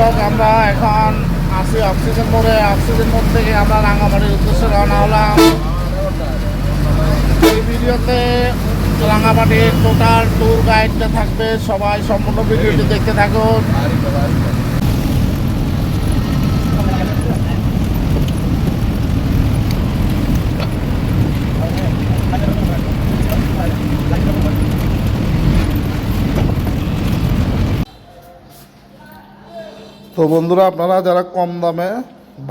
দর্শক, আমরা এখন আসি অক্সিজেন মোড়ে। অক্সিজেন মোড় থেকে আমরা রাঙামাটির উদ্দেশ্যে রওনা হলাম। এই ভিডিওতে রাঙামাটির টোটাল ট্যুর গাইডটা থাকবে। সবাই সম্পূর্ণ ভিডিওটি দেখতে থাকুন। তো বন্ধুরা আপনারা যারা কম দামে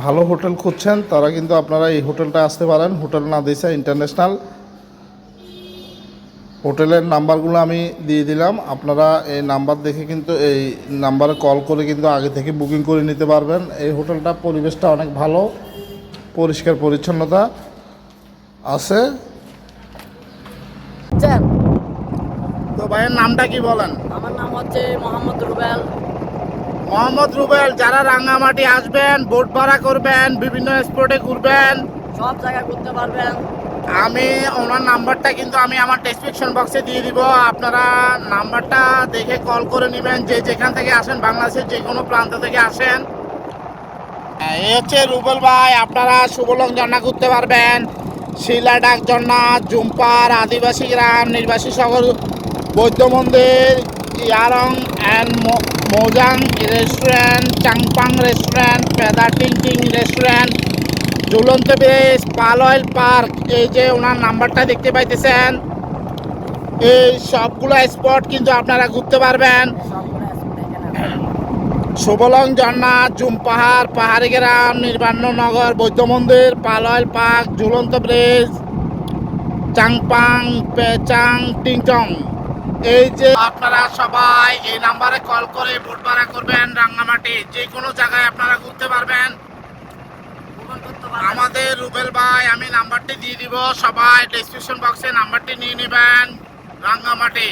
ভালো হোটেল খুঁজছেন তারা কিন্তু আপনারা এই হোটেলটা আসতে পারেন। হোটেল না নাদিসা ইন্টারন্যাশনাল। হোটেলের নাম্বারগুলো আমি দিয়ে দিলাম। আপনারা এই নাম্বার দেখে কিন্তু এই নাম্বারে কল করে কিন্তু আগে থেকে বুকিং করে নিতে পারবেন। এই হোটেলটা পরিবেশটা অনেক ভালো পরিষ্কার পরিচ্ছন্নতা আছে। তো ভাইয়ের নামটা কি বলেন? আমার নাম হচ্ছে মোহাম্মদ রুবেল। মোহাম্মদ রুবেল যারা রাঙ্গামাটি আসবেন বোট ভাড়া করবেন বিভিন্ন স্পটে ঘুরবেন। সব জায়গায় ঘুরতে পারবেন। আমি ওনার নাম্বারটা কিন্তু আমি আমার ডেসক্রিপশন বক্সে দিয়ে দিব। আপনারা নাম্বারটা দেখে কল করে নেবেন। যে যেখান থেকে আসেন বাংলাদেশের যে কোনো প্রান্ত থেকে আসেন। এই হচ্ছে রুবেল ভাই আপনারা সুবলং ঝর্ণা ঘুরতে পারবেন। শিলা ডাক ঝর্ণা জুম্পার আদিবাসী গ্রাম নির্বাসী শহর বৌদ্ধ মন্দির। Yarong and Mojang restaurant, Changpang restaurant, Peda Ting Ting restaurant, ঝুলন্ত ব্রিজ পাল অয়েল পার্ক। এই যে ওনার নাম্বারটা দেখতে পাইতেছেন, এই সবগুলো স্পট কিন্তু আপনারা ঘুরতে পারবেন। সুবলং ঝর্ণা জুম পাহাড়, পাহাড়ি গ্রাম নির্বাণ নগর, বৌদ্ধ মন্দির, পাল অয়েল পার্ক, ঝুলন্ত ব্রিজ চাংপাং, পেচাং টিংটং এই যে আপনারা সবাই এই নাম্বারে কল করে ভোট ভাড়া করবেন রাঙ্গামাটি। যে কোনো জায়গায় আপনারা ঘুরতে পারবেন। আমাদের রুবেল ভাই, আমি নাম্বারটি দিয়ে দিব। সবাই ডিসক্রিপশন বক্সে নাম্বারটি নিয়ে নেবেন রাঙ্গামাটি।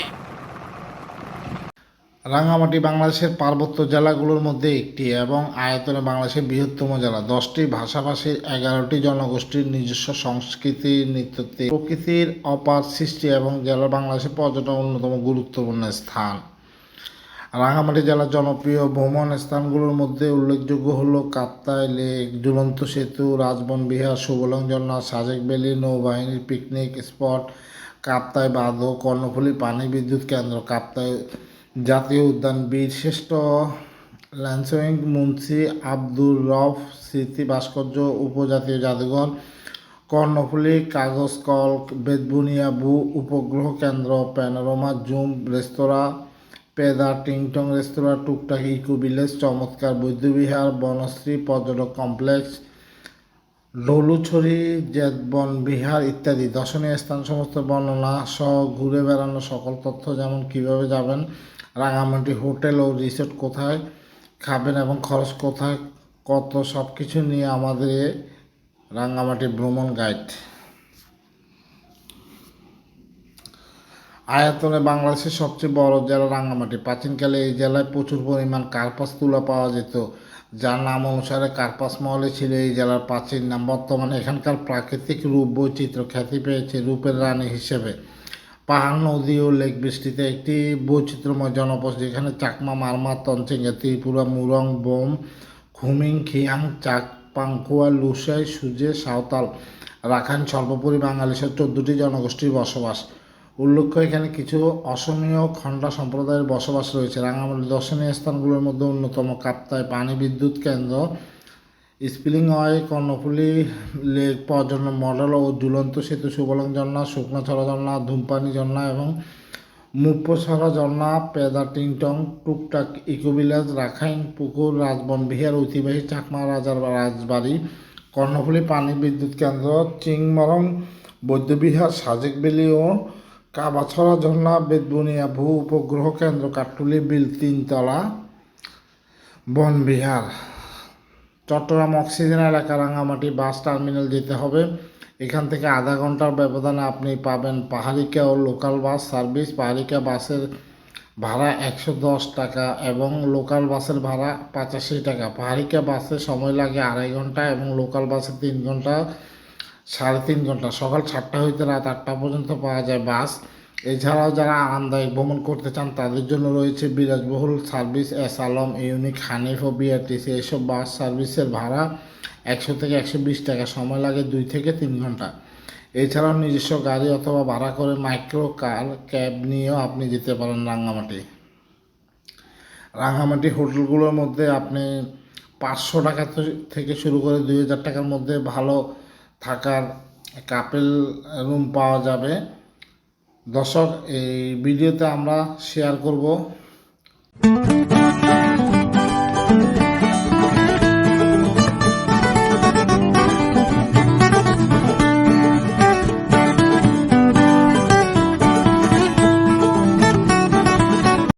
রাঙ্গামাটি বাংলাদেশের পার্বত্য জেলাগুলোর মধ্যে একটি এবং আয়তনে বাংলাদেশের বৃহত্তম জেলা। দশটি ভাষাভাষীর এগারোটি জনগোষ্ঠীর নিজস্ব সংস্কৃতি, নৃত্যতে প্রকৃতির অপার সৃষ্টি এবং জেলা বাংলাদেশের পর্যটন অন্যতম গুরুত্বপূর্ণ স্থান। রাঙামাটি জেলার জনপ্রিয় ভ্রমণ স্থানগুলোর মধ্যে উল্লেখযোগ্য হল কাপ্তাই লেক, ঝুলন্ত সেতু, রাজবন বিহার, সুবলং ঝর্ণা, সাজেক ভ্যালি, নৌবাহিনীর পিকনিক স্পট, কাপ্তাই বাঁধ, কর্ণফুলী পানি বিদ্যুৎ কেন্দ্র, কাপ্তাই জাতীয় উদ্যান বীরশ্রেষ্ঠ ল্যান্সোয়িং মুন্সি আব্দুর রফ স্মৃতি ভাস্কর্য, উপজাতীয় জাদুঘর, কর্ণফুলী, কাগজ কল বেদবুনিয়া ভূ উপগ্রহ কেন্দ্র, প্যানোরামা, জুম রেস্তোরাঁ পেদা টিংটং রেস্তোরাঁ, টুকটাক ইকো ভিলেজ চমৎকার বৌদ্ধবিহার, বনশ্রী, পর্যটক কমপ্লেক্স ডলুছড়ি জেদবন বিহার ইত্যাদি। দর্শনীয় স্থান সমস্ত বর্ণনা সহ ঘুরে বেড়ানো সকল তথ্য যেমন কীভাবে যাবেন রাঙামাটি হোটেল ও রিসোর্ট কোথায়, খাবেন এবং খরচ কোথায়, কত সব কিছু নিয়ে আমাদের এ রাঙামাটি ভ্রমণ গাইড আয়তনে বাংলাদেশের সবচেয়ে বড় জেলা রাঙ্গামাটি প্রাচীনকালে এই জেলায় প্রচুর পরিমাণ কার্পাস তুলা পাওয়া যেত, যার নাম অনুসারে কার্পাস মহলে ছিল এই জেলার প্রাচীন নাম। বর্তমানে এখানকার প্রাকৃতিক রূপ বৈচিত্র্য খ্যাতি পেয়েছে রূপের রানী হিসেবে। পাহাড় নদী ও লেক বৃষ্টিতে একটি বৈচিত্র্যময় জনপদ যেখানে চাকমা, মারমা তঞ্চেঙ্গা ত্রিপুরা, মুরং, বোম, খুমিং, খিয়াং, চাক পাংকুয়া লুসাই, সুজে, সাঁওতাল রাখান সর্বোপরি বাঙালি সহ চোদ্দটি জনগোষ্ঠীর বসবাস। উল্লেখ্য, এখানে কিছু অসমীয় খণ্ডা সম্প্রদায়ের বসবাস রয়েছে। রাঙামাটি দর্শনীয় স্থানগুলোর মধ্যে অন্যতম কাপ্তায় পানি বিদ্যুৎ কেন্দ্র স্পিলিং অয় কর্ণফুলি, লেক পর্যটন মডেল ও ঝুলন্ত সেতু, সুবলং ঝর্ণা শুকনাছড়া ঝর্ণা, ধূমপানি ঝর্ণা এবং মুপ্পছড়া ঝর্ণা পেদা টিংটং, টুকটাক ইকো ভিলেজ রাখাইন, পুকুর রাজবন বিহার ঐতিহ্যবাহী চাকমা রাজার রাজবাড়ি, কর্ণফুলী পানি বিদ্যুৎ কেন্দ্র, চিংমরং, বৌদ্ধবিহার, সাজেক বেলি ও কাবাছড়া ঝর্ণা বেদবুনিয়া ভূ উপগ্রহ কেন্দ্র কাঠটুলি বিল তিনতলা, বনবিহার। চট্টগ্রাম অক্সিজেন এলাকা রাঙামাটি বাস টার্মিনাল যেতে হবে। এখান থেকে আধা ঘণ্টার ব্যবধানে আপনি পাবেন পাহাড়িকা ও লোকাল বাস সার্ভিস পাহাড়িকা বাসের ভাড়া একশো দশ টাকা এবং লোকাল বাসের ভাড়া পঁচাশি টাকা। পাহাড়িকা বাসে সময় লাগে আড়াই ঘণ্টা এবং লোকাল বাসে তিন ঘণ্টা, সাড়ে তিন ঘণ্টা। সকাল সাতটা হইতে রাত আটটা পর্যন্ত পাওয়া যায় বাস এছাড়াও যারা আরামদায়ক ভ্রমণ করতে চান, তাদের জন্য রয়েছে বিলাসবহুল service S Alam Unique Hanif ও বিআরটিসি। এসব বাস সার্ভিসের ভাড়া একশো থেকে একশো বিশ টাকা, সময় লাগে দুই থেকে তিন ঘণ্টা। এছাড়াও নিজস্ব গাড়ি অথবা ভাড়া করে মাইক্রো কার, ক্যাব নিয়েও আপনি যেতে পারেন রাঙ্গামাটি। রাঙামাটি হোটেলগুলোর মধ্যে আপনি পাঁচশো টাকা থেকে শুরু করে দুই হাজার টাকার মধ্যে ভালো থাকার কাপেল রুম পাওয়া যাবে। দর্শক এই ভিডিওতে আমরা শেয়ার করব।